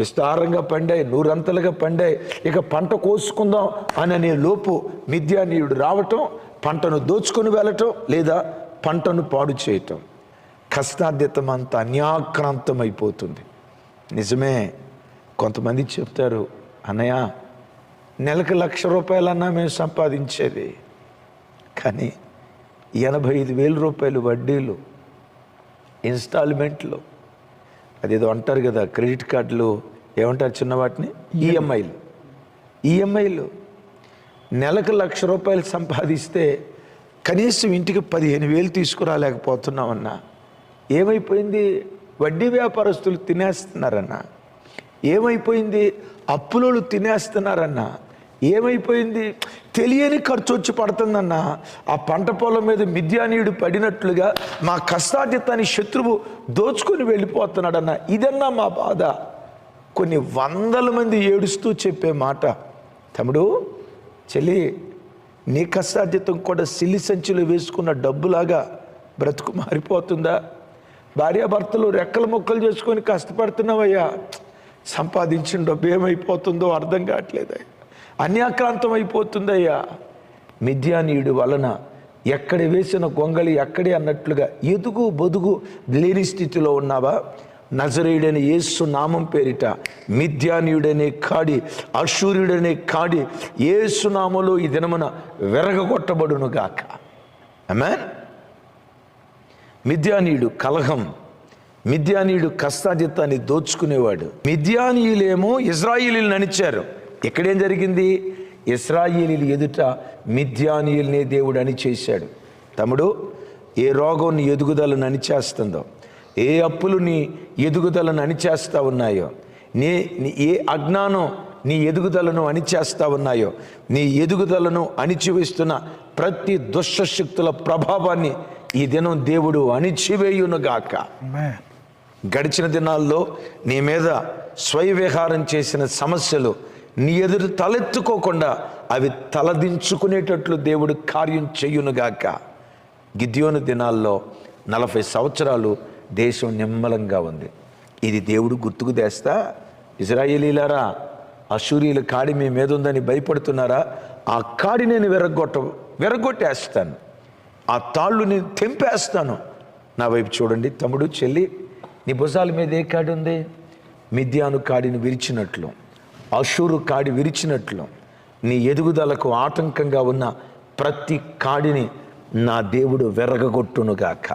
విస్తారంగా పండాయి నూరంతలుగా పండాయి. ఇక పంట కోసుకుందాం అని అనే లోపు మిథ్యానీయుడు రావటం పంటను దోచుకొని వెళ్ళటం లేదా పంటను పాడు చేయటం. కష్టాధ్యతం అంత అన్యాక్రాంతం అయిపోతుంది నిజమే కొంతమంది చెప్తారు అన్నయ్య నెలకు లక్ష రూపాయలన్నా మేము సంపాదించేది. కానీ ఎనభై ఐదు వేల రూపాయలు వడ్డీలు ఇన్స్టాల్మెంట్లు అదేదో అంటారు కదా క్రెడిట్ కార్డులు ఏమంటారు చిన్న వాటిని ఈఎంఐలు ఈఎంఐలు నెలకు లక్ష రూపాయలు సంపాదిస్తే కనీసం ఇంటికి పదిహేను వేలు తీసుకురాలేకపోతున్నామన్నా. ఏమైపోయింది? వడ్డీ వ్యాపారస్తులు తినేస్తున్నారన్నా. ఏమైపోయింది? అప్పులోళ్ళు తినేస్తున్నారన్నా. ఏమైపోయింది? తెలియని ఖర్చు వచ్చి పడుతుందన్న. ఆ పంట పొలం మీద మిథ్యానీయుడు పడినట్లుగా మా కష్టార్జితాన్ని శత్రువు దోచుకొని వెళ్ళిపోతున్నాడన్న ఇదన్నా మా బాధ. కొన్ని వందల మంది ఏడుస్తూ చెప్పే మాట. తమ్ముడు చెల్లి నీ కష్టార్జితం కూడా సిల్లి సంచిలో వేసుకున్న డబ్బులాగా బ్రతుకు మారిపోతుందా? భార్యాభర్తలు రెక్కల మొక్కలు చేసుకొని కష్టపడుతున్నావయ్యా. సంపాదించిన డబ్బు ఏమైపోతుందో అర్థం కావట్లేదయ్యా. అన్యాక్రాంతం అయిపోతుందయ్యా మిథ్యానీయుడు వలన ఎక్కడ వేసిన గొంగళి ఎక్కడే అన్నట్లుగా ఎదుగు బొదుగు లేని స్థితిలో ఉన్నావా? నజరేయుడైన యేసు నామం పేరిట మిథ్యానీయుడనే కాడి అశూర్యుడనే కాడి యేసు నామలో ఈ దినమున వెరగగొట్టబడును గాక అమెన్ మిథ్యానీయుడు కలహం మిథ్యానీయుడు కష్టాజితాన్ని దోచుకునేవాడు. మిథ్యానీయులేమో ఇజ్రాయిలీలు నడిచారు ఇక్కడేం జరిగింది? ఇస్రాయిలీలు ఎదుట మిథ్యానీయులనే దేవుడు అని చేశాడు. తమ్ముడు ఏ రోగం నీ ఎదుగుదలను అణిచేస్తుందో ఏ అప్పులు నీ ఎదుగుదలను అణిచేస్తా ఉన్నాయో నీ ఏ అజ్ఞానం నీ ఎదుగుదలను అణిచేస్తా ఉన్నాయో నీ ఎదుగుదలను అణిచివేస్తున్న ప్రతి దుష్టశక్తుల ప్రభావాన్ని ఈ దినం దేవుడు అణిచివేయునుగాక. గడిచిన దినాల్లో నీ మీద స్వయవిహారం చేసిన సమస్యలు నీ ఎదురు తలెత్తుకోకుండా అవి తలదించుకునేటట్లు దేవుడు కార్యం చెయ్యునుగాక గిద్యోను దినాల్లో నలభై సంవత్సరాలు దేశం నిమ్మలంగా ఉంది. ఇది దేవుడు గుర్తుకు తెస్తా. ఇజ్రాయేలీలారా అసూరియుల కాడి మీ మీద ఉందని భయపడుతున్నారా? ఆ కాడి నేను విరగొట్ట విరగొట్టేస్తాను ఆ తాళ్ళు నేను తెంపేస్తాను. నా వైపు చూడండి తమ్ముడు చెల్లి నీ భుజాల మీద ఏ కాడి ఉంది? మిథ్యాను కాడిని విరిచినట్లు. అశూరు కాడి విరిచినట్లు నీ ఎదుగుదలకు ఆటంకంగా ఉన్న ప్రతి కాడిని నా దేవుడు వెరగగొట్టునుగాక.